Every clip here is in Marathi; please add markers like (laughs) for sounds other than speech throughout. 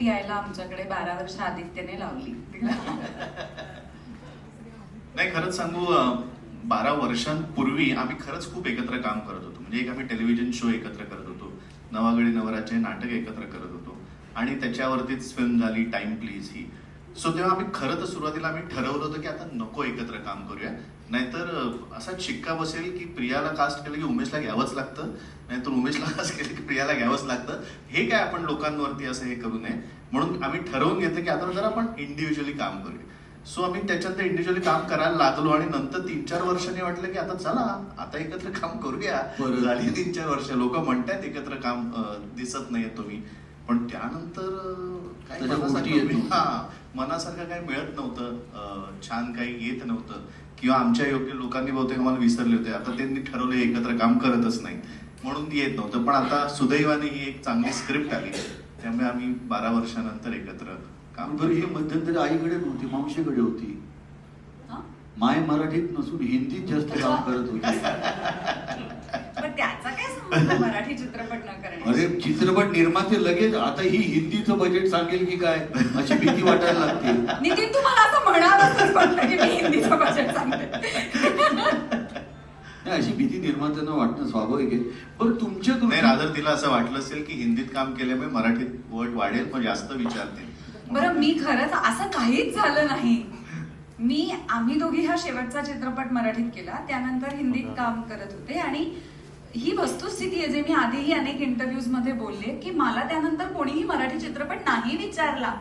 यायला आमच्याकडे बारा वर्ष आदित्यने लावली. नाही खरंच सांगू बारा वर्षांपूर्वी आम्ही खरंच खूप एकत्र काम करत होतो. म्हणजे एक आम्ही टेलिव्हिजन शो एकत्र करत होतो. नवागडी नवराचे नाटक एकत्र करत होतो. आणि त्याच्यावरतीच फिल्म झाली टाइम प्लीज ही. सो तेव्हा आम्ही खरं तर सुरुवातीला आम्ही ठरवलं होतं की आता नको एकत्र काम करूया. नाहीतर असा शिक्का बसेल की प्रियाला कास्ट केलं की उमेशला घ्यावंच लागतं. नाहीतर उमेशला कास्ट केलं की प्रियाला घ्यावंच लागतं. हे काय आपण लोकांवरती असं हे करू नये. म्हणून आम्ही ठरवून घेतो की आता जर आपण इंडिव्हिज्युअली काम करूया. सो आम्ही त्याच्यात इंडिव्हिज्युअली काम करायला लागलो आणि नंतर तीन चार वर्षांनी वाटलं की आता चला आता एकत्र काम करूया. झाली तीन चार वर्ष. लोक म्हणतात एकत्र काम दिसत नाहीये तुम्ही. पण त्यानंतर गोष्टी मनासारखं. हा काही मिळत नव्हतं छान काही येत नव्हतं किंवा आमच्या योग्य लोकांनी बहुतेक आम्हाला विसरले होते आता त्यांनी ठरवले एकत्र काम करतच नाही म्हणून येत नव्हतं पण आता सुदैवाने ही एक चांगली स्क्रिप्ट आली त्यामुळे आम्ही बारा वर्षानंतर एकत्र काम बरं ही. मध्यंतरी आईकडे नव्हती मावशीकडे होती हं? माय मराठीत नसून हिंदीत जास्त काम करत होती (laughs) पण त्याचा काय संबंध मराठी चित्रपट न अरे करण्याशी चित्रपट निर्माते लगेच आता ही हिंदीचं बजेट सांगेल की काय? अशी भीती वाटायला लागते. नितीन तुम्हाला असं म्हणावंच वाटतं की मी हिंदीचं बजेट सांगते. नाही, अशी भीती निर्मात्यांना वाटणं स्वाभाविक आहे. पण तुमच्या नाही दृष्टीने- रादर तिला असं वाटलं असेल की हिंदीत काम केल्यामुळे मराठीत वर्ड वाढेल पण जास्त विचारते बरं मी खरंच असं काहीच झालं नाही. मी आम्ही दोघी हा शेवटचा चित्रपट मराठीत केला. त्यानंतर हिंदीत काम करत होते आणि ही वस्तुस्थिती आहे जे मी आधीही अनेक इंटरव्ह्यूजमध्ये बोलले की मला त्यानंतर कोणीही मराठी चित्रपट नाही विचारला.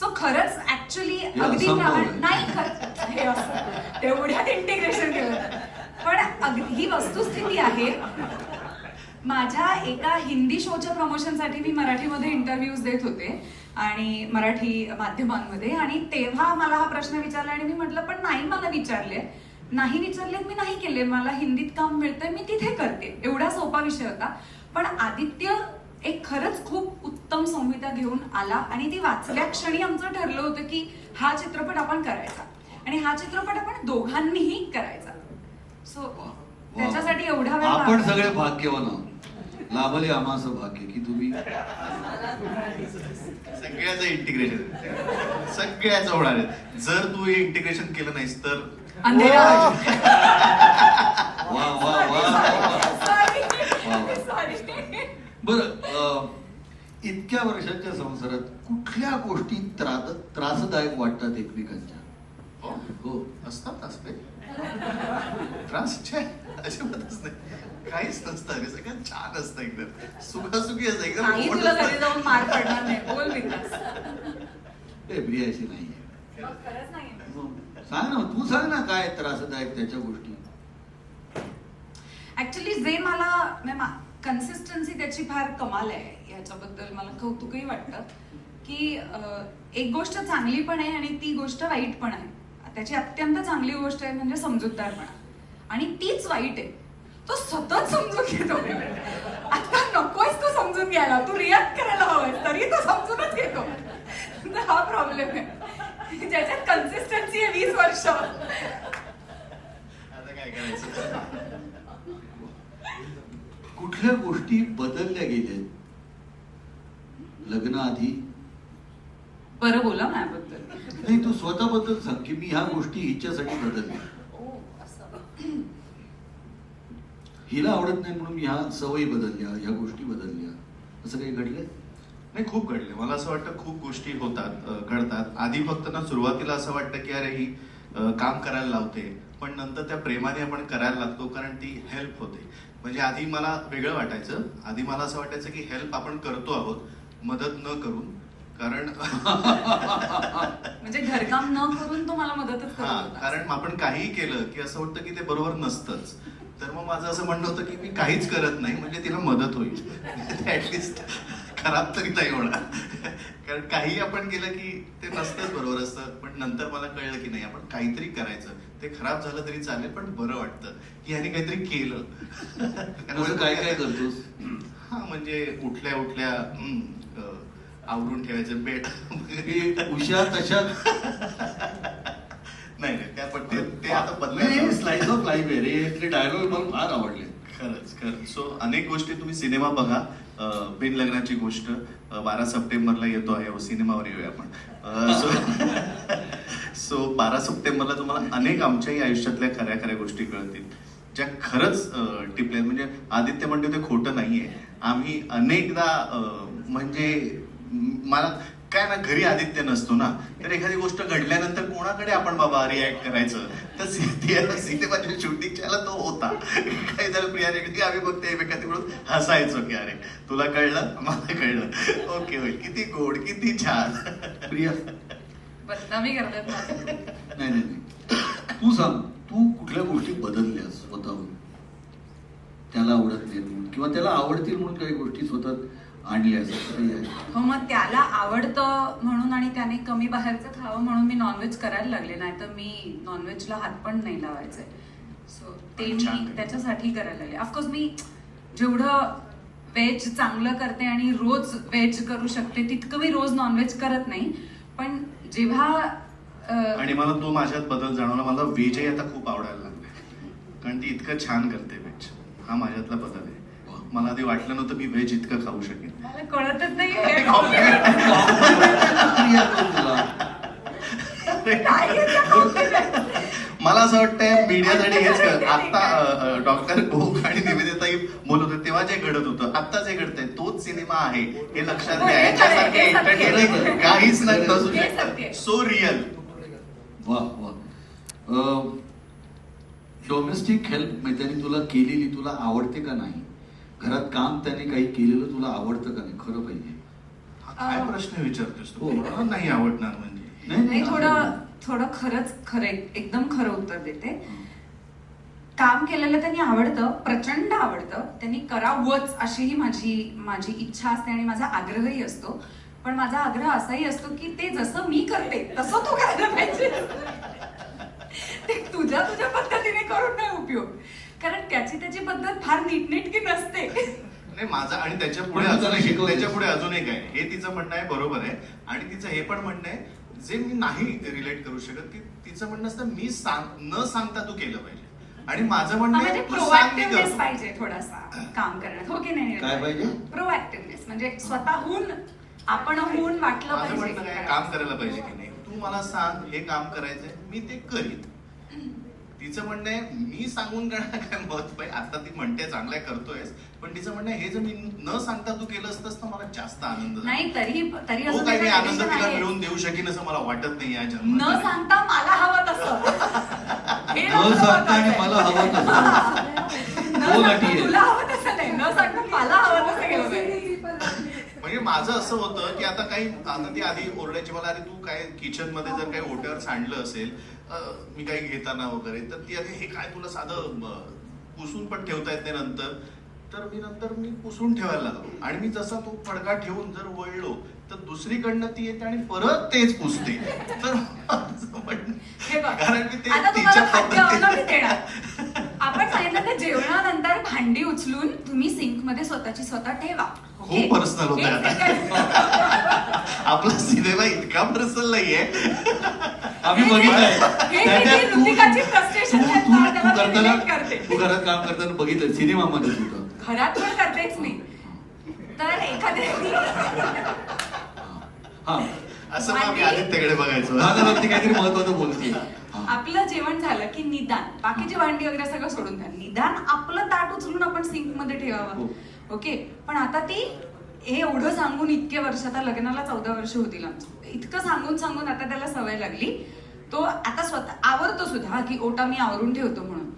सो खरंच ऍक्च्युली अगदी. नाही तेवढ्यात इंटिग्रेशन केलं. पण अगदी ही वस्तुस्थिती आहे माझ्या एका हिंदी शोच्या प्रमोशनसाठी मी मराठीमध्ये इंटरव्ह्यूज देत होते आणि मराठी माध्यमांमध्ये आणि तेव्हा मला हा प्रश्न विचारला आणि मी म्हटलं पण नाही मला विचारले. नाही विचारले मी नाही केले. मला हिंदीत काम मिळतंय मी तिथे करते. एवढा सोपा विषय होता. पण आदित्य एक खरंच खूप उत्तम संहिता घेऊन आला आणि ती वाचल्या क्षणी आमचं ठरलं होतं की हा चित्रपट आपण करायचा. आणि हा चित्रपट आपण दोघांनीही करायचा. सो त्याच्यासाठी एवढा वेळ आपण. सगळे भाग्यवान लाभले आम्हाचं भाग्य. की तुम्ही? सगळ्याचं इंटिग्रेशन सगळ्याच होणार आहे. जर तू इंटिग्रेशन केलं नाहीस तर अंधेरा वा. बर इतक्या वर्षाच्या संसारात कुठल्या गोष्टी त्रास त्रासदायक वाटतात एकमेकांच्या हो हो असतात असते त्रास अजिबातच नाही काहीच नसतं अरे सगळं छान असतं एकदम सुखासुखी असतं एकदम मार पडणार नाही बोल विकास ए प्रिया अशी नाही सांग ना तू सांग ना काय त्रासदायक त्याच्या गोष्टी. ऍक्च्युली जे मला कन्सिस्टन्सी त्याची फार कमाल आहे याच्याबद्दल मला कौतुकही वाटतं. की एक गोष्ट चांगली पण आहे आणि ती गोष्ट वाईट पण आहे. त्याची अत्यंत चांगली गोष्ट आहे म्हणजे समजूतदारपणा. आणि तीच वाईट आहे. तो सतत समजून घेतो. आता नकोय तो समजून घ्यायला. तू रिॲक्ट करायला हवंय तरी तो समजूनच घेतो. हा प्रॉब्लेम आहे. आता काय करायचं? कुठल्या गोष्टी बदलल्या गेल्या लग्नाआधी? बरं बोला माझ्याबद्दल. नाही तू स्वतःबद्दल सांग की मी ह्या गोष्टी हिच्यासाठी बदलल्या. हिला आवडत नाही म्हणून मी ह्या सवयी बदलल्या ह्या गोष्टी बदलल्या. असं काही घडलंय? नाही खूप घडले मला असं वाटतं खूप गोष्टी होतात घडतात. आधी फक्त ना सुरुवातीला असं वाटतं की अरे ही काम करायला लावते पण नंतर त्या प्रेमाने आपण करायला लागतो कारण ती हेल्प होते. म्हणजे आधी मला वेगळं वाटायचं. आधी मला असं वाटायचं की हेल्प आपण करतो आहोत मदत न करून कारण (laughs) म्हणजे घरकाम न करून तो मला मदतच करत हा. कारण आपण काहीही केलं की असं वाटतं की ते बरोबर नसतंच. तर मग माझं असं म्हणणं होतं की मी काहीच करत नाही म्हणजे तिला मदत होईल. (laughs) ऍटलिस्ट खराब तरी नाही होणार. कारण काही आपण केलं की ते नसतंच बरोबर असतं पण नंतर मला कळलं की नाही आपण काहीतरी करायचं. ते खराब झालं तरी चालेल पण बरं वाटतं. की ह्याने काहीतरी केलं. काय काय करतोस? हा म्हणजे उठल्या उठल्या आवरून ठेवायचं बेड. की उषा तशात नाही नाही त्या पण ते आता बदलायला स्लाइस ऑफ लाईफ आहे रे. ते डायलॉग मला फार आवडले. खरंच खरंच. सो अनेक गोष्टी तुम्ही सिनेमा बघा. बिन लग्नाची गोष्ट बारा सप्टेंबरला येतो आहे हो, सिनेमावर येऊया आपण. सो सो (laughs) बारा सप्टेंबरला तुम्हाला अनेक आमच्याही आयुष्यातल्या खऱ्या खऱ्या गोष्टी कळतील. ज्या खरंच टिपल्या आहेत. म्हणजे आदित्य म्हणते ते खोटं नाहीये. आम्ही अनेकदा म्हणजे मला काय ना घरी आदित्य नसतो ना तर एखादी गोष्ट घडल्यानंतर कोणाकडे आपण बाबा रिॲक्ट करायचं? तर सिने- सिनेमाच्या शूटिंगच्याला तो होता. काय झालं प्रिया रेड्डी आम्ही फक्त एकमेकांना मिळून हसायचो की अरे तुला कळलं? मला कळलं. ओके होईल किती गोड किती छान. प्रिया. बदनामी करतात. नाही नाही नाही. तू सांग तू कुठल्या गोष्टी बदलल्यास स्वतःहून? त्याला आवडत नाही म्हणून. किंवा त्याला आवडतील म्हणून काही गोष्टी स्वतः आणल्यास असं हो मग त्याला आवडतं म्हणून आणि त्याने कमी बाहेरचं खावं म्हणून मी नॉनव्हेज करायला लागले नाही तर मी नॉनव्हेजला हात पण नाही लावायचे. सो ते. मी त्याच्यासाठी करायला लागले. ऑफकोर्स मी जेवढं व्हेज चांगलं करते आणि रोज व्हेज करू शकते तितकं मी रोज नॉनव्हेज करत नाही. पण जेव्हा आणि मला तो माझ्यात बदल जाणवला. मला व्हेजही आता खूप आवडायला लागले. कारण ती इतकं छान करते व्हेज हा माझ्यातला बदल आहे. मला आधी वाटलं नव्हतं मी व्हेज इतकं खाऊ शकेन. मला कळतच नाही प्रिया तो तुला मला असं वाटतंय मीडियासाठी हेच कर आता डॉक्टर गोक आणि निवेदिताई बोलत होते तेव्हा जे घडत होतं आता जे घडतंय तोच सिनेमा आहे हे लक्षात हो, घ्या हे याच्यासारखे हे सत्य. काहीच नाही नसू हे सत्य. शकत. सो रिअल वा वा. डोमेस्टिक हेल्प त्याने तुला केलेली तुला आवडते का नाही? घरात काम त्याने काही केलेलं तुला आवडतं का नाही? खरं पाहिजे. काय प्रश्न विचारतोस तू? हो. मला नाही आवडणार म्हणजे? नाही थोडं थोडं खरंच खरं एकदम खरं उत्तर देते. काम केलेलं त्यांनी आवडतं प्रचंड आवडतं. त्यांनी करावंच अशी ही माझी माझी इच्छा असते आणि माझा आग्रहही असतो. पण माझा आग्रह असाही असतो की ते जसं मी करते तसं तू करायला पाहिजे. ते तुझ्या तुझ्या पद्धतीने करून नाही उपयोग. कारण त्याची त्याची पद्धत फार नीटनेटकी नसते. नाही माझा आणि त्याच्या पुढे अजून एक-. त्याच्या पुढे अजून एक आहे. हे तिचं म्हणणं आहे बरोबर आहे. आणि तिचं हे पण म्हणणं आहे जे मी नाही रिलेट करू शकत की तिचं म्हणणं असतं मी सांग न सांगता तू केलं पाहिजे. आणि माझं म्हणणं म्हणजे प्रोएक्टिव्हनेस पाहिजे थोडासा काम करण्यात. हो की नाही काय पाहिजे? प्रोएक्टिव्हनेस म्हणजे स्वतःहून आपणहून वाटलं माझं पाहिजे. काम करायला पाहिजे की नाही. तू मला सांग हे काम करायचंय मी ते करीन. तिचं म्हणणं आहे मी सांगून करणार काय महत्त्व आहे आता ती म्हणते चांगल्या करतोयस पण तिचं म्हणणं हे जर मी न सांगता तू केलं असतंस तर मला जास्त आनंद झाला. नाही तरी तरी तो असं काही मी त्याचं आनंद तिला. मिळवून देऊ शकेन असं मला वाटत नाही या न जन्मात सांगता मला हवं तसं हे न सांगता आणि मला. हवं तसं (laughs) न दोन सांगता अटी आहेत. तुला हवं तसं नाही न सांगता मला हवं तसं केलं पाहिजे म्हणजे माझं असं होतं की आता काही आता ती आधी ओरडायची मला आधी तू काय किचनमध्ये जर काही ओट्यावर सांडलं असेल मी काही घेताना वगैरे तर ती आधी हे काय तुला साधं पुसून पण ठेवता येत नाही नंतर. तर मी नंतर मी पुसून ठेवायला लागलो. आणि मी जसा तो फडका ठेवून जर वळलो तर दुसरीकडनं ती येते आणि परत तेच पुसते. तर हे कारण मी ते तिच्या आपण सांगितलं जेवणानंतर भांडी उचलून तुम्ही सिंकमध्ये स्वतःची स्वतः ठेवा. खूप ओके? personal होतंय हे आता. (laughs) आपला सिनेमा इतका पर्सनल नाहीये. आम्ही बघितलंय. हे किती तू- घरात काम करताना बघितलं सिनेमामध्ये सुद्धा घरात पण करतेच मी. तर एखाद्या हा. असं मग आम्ही आदित्यकडे बघायचो. काहीतरी महत्वाचं बोलते आपलं जेवण झालं की निदान. बाकीची भांडी वगैरे सगळं सोडून द्या. निदान आपलं ताट उचलून आपण सिंकमध्ये हो. ठेवावं ओके? पण आता ती हे एवढं सांगून इतके वर्ष आता लग्नाला चौदा वर्ष होतील आमचं. इतकं सांगून सांगून आता त्याला सवय लागली. तो आता स्वतः आवरतो सुद्धा की ओटा मी आवरून ठेवतो म्हणून.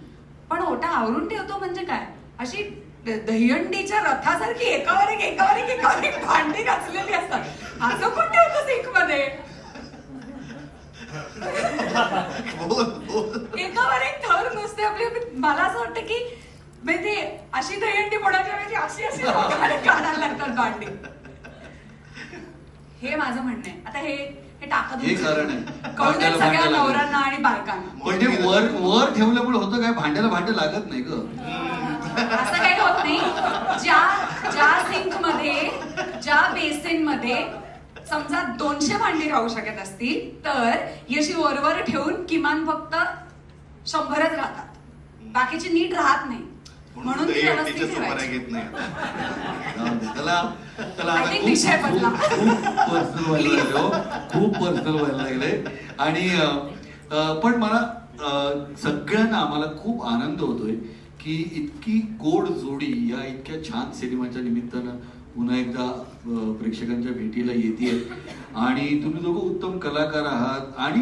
पण ओटा आवरून ठेवतो म्हणजे काय? अशी दहीहंडीच्या रथासारखी एकावर एक एकावर एक एकावर एक भांडी घातलेली असतात. असं कोण ठेवतो सिंकमध्ये (laughs) एकावर एक थर नुसते आपले मला असं वाटतं की म्हणजे ते अशी दहीहंडी फोडायच्या ऐवजी अशी अशी काढायला लागतात भांडी. हे माझं म्हणणं आहे. आता हे हे टाकत हे कारण आहे. भांड्याला सगळ्या भांडं लागत. नवऱ्यांना आणि बायकांना. म्हणजे वर वर ठेवल्यामुळे होतं काय? भांड्याला भांडं लागत नाही ग. असं काही होत नाही. ज्या ज्या सिंकमध्ये ज्या बेसिनमध्ये समजा दोनशे भांडी राहू शकत असतील तर अशी वरवर ठेवून किमान फक्त शंभरच राहतात. बाकीची नीट राहत नाही. म्हणून ती व्यवस्थित सुपाऱ्या ठेवायची. घेत नाही आता. जाऊ दे. त्याला त्याला I आता think खूप- विषय खूप बदला. पर्सनल व्हायला लागले हो. खूप पर्सनल व्हायला लागले आणि अं, अं, पण मला अं, सगळ्यांना आम्हाला खूप आनंद होतोय की इतकी गोड जोडी या इतक्या छान सिनेमाच्या निमित्तानं पुन्हा एकदा अं, प्रेक्षकांच्या भेटीला येते आणि तुम्ही दोघं उत्तम कलाकार आहात आणि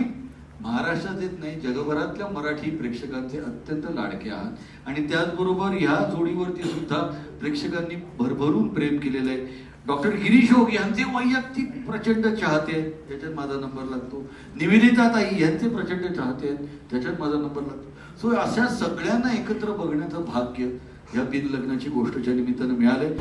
महाराष्ट्रात येत नाही जगभरातल्या मराठी प्रेक्षकांचे अत्यंत लाडके आहात. आणि त्याचबरोबर ह्या जोडीवरती सुद्धा प्रेक्षकांनी भरभरून प्रेम केलेलं आहे. डॉक्टर गिरीश योग यांचे वैयक्तिक प्रचंड चाहते आहेत. त्याच्यात माझा नंबर लागतो. निवेदिता ताई यांचे प्रचंड चाहते आहेत. त्याच्यात माझा नंबर लागतो. सो अशा सगळ्यांना एकत्र बघण्याचं भाग्य या बिनलग्नाची गोष्टच्या निमित्तानं मिळालंय.